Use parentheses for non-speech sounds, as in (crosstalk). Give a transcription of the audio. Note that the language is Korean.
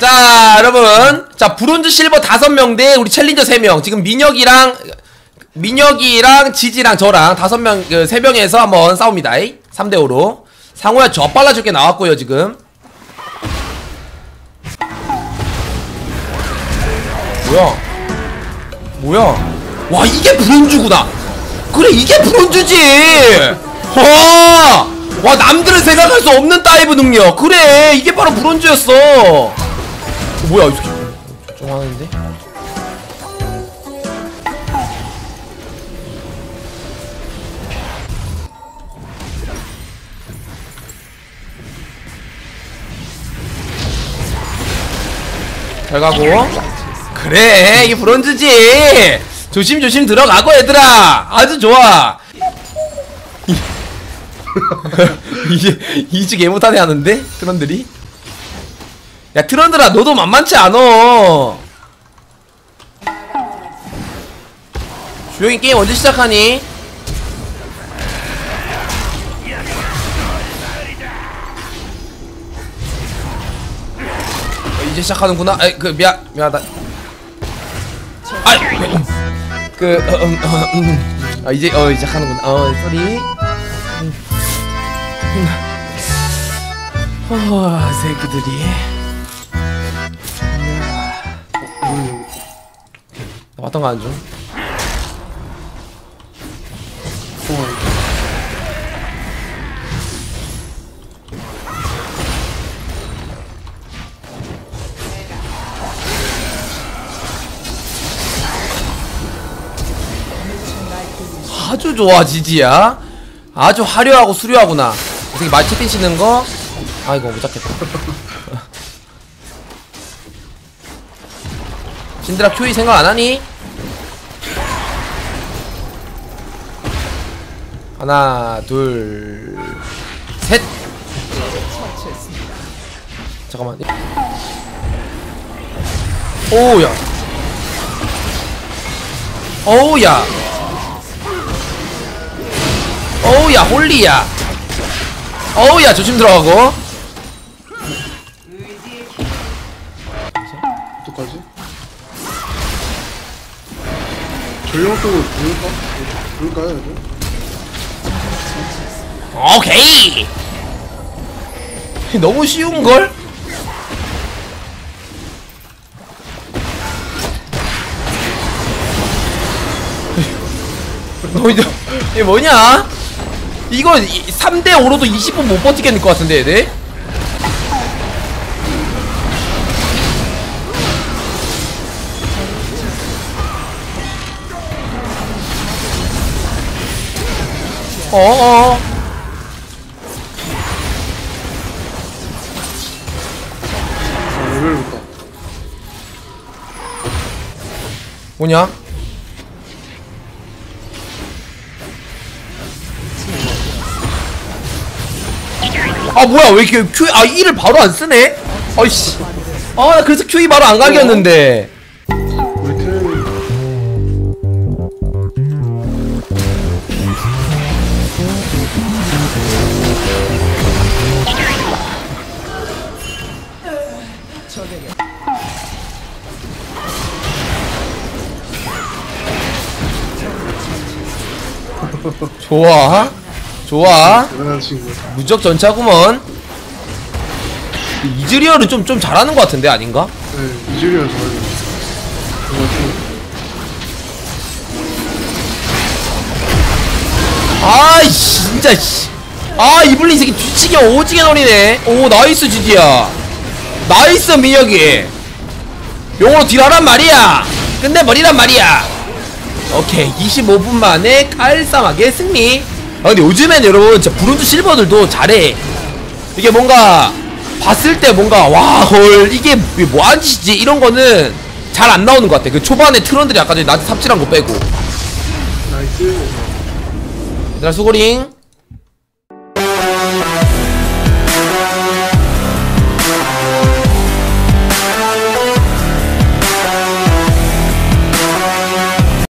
자 여러분. 자 브론즈 실버 다섯 명 대 우리 챌린저 세 명. 지금 민혁이랑 민혁이랑 지지랑 저랑 다섯 명그 세 명에서 한번 싸웁니다. 3대 5로. 상호야 저 빨라졌게 나왔고요 지금. 뭐야? 뭐야? 와 이게 브론즈구나. 그래 이게 브론즈지. 와, 와 남들은 생각할 수 없는 다이브 능력. 그래 이게 바로 브론즈였어 어, 뭐야 이렇게 좀 하는데? 잘 가고. 그래 이게 브론즈지. 조심조심 들어가고 얘들아. 아주 좋아. 이제 이즈 개못하네 하는데 트런들이 야 트런들아 너도 만만치 않어 조용히 게임 언제 시작하니? 어, 이제 시작하는구나. 아이 그 미안 미안하다. 아이 그 어, 음, 어, 음. 아 이제 어 이제 하는구나. 어 쏘리. 음. 어 새끼들이. 왔던 거안 줘. 아주 좋아 지지야 아주 화려하고 수려하구나 어떻게 말 채팅 치는 거 아이고 못 잡겠다 (laughs) 신드라 큐이 생각 안 하니? 하나 둘셋 잠깐만 오우야 오우야 어우야 홀리야 어우야 조심 들어가고 어떡하지? 전령 쪽으로 부을까? 부을까요, 이거? 오케이 너무 쉬운걸? (laughs) 너 이제 이게 뭐냐? 이거 3대5로도 20분 못 버티겠는 것 같은데 얘들? 어어 아, 높다. 뭐냐? 아 뭐야 왜 이렇게 Q 아 1을 바로 안 쓰네? 아이씨 아 나 그래서 QE 바로 안 가겠는데 (laughs) 좋아. 좋아. 대단한 친구. 무적 전차구먼. 이즈리얼은 좀 좀 잘하는 것 같은데 아닌가? 네, 이즈리얼 좀. 아이씨 진짜 씨. 아 이블린 이 새끼 뒤치기 오지게 노리네. 오 나이스 지지야. 나이스 민혁이 용으로 딜하란 말이야. 끝내버리란 말이야. 오케이 25분 만에 깔쌈하게 승리. 아 근데 요즘엔 여러분 진짜 브론즈 실버들도 잘해. 이게 뭔가 봤을 때 뭔가 와 헐 이게 뭐한 짓이지? 이런 거는 잘 안 나오는 것 같아. 그 초반에 트런들이 아까 전에 나한테 삽질한 거 빼고. 나이스. 얘들아 수고링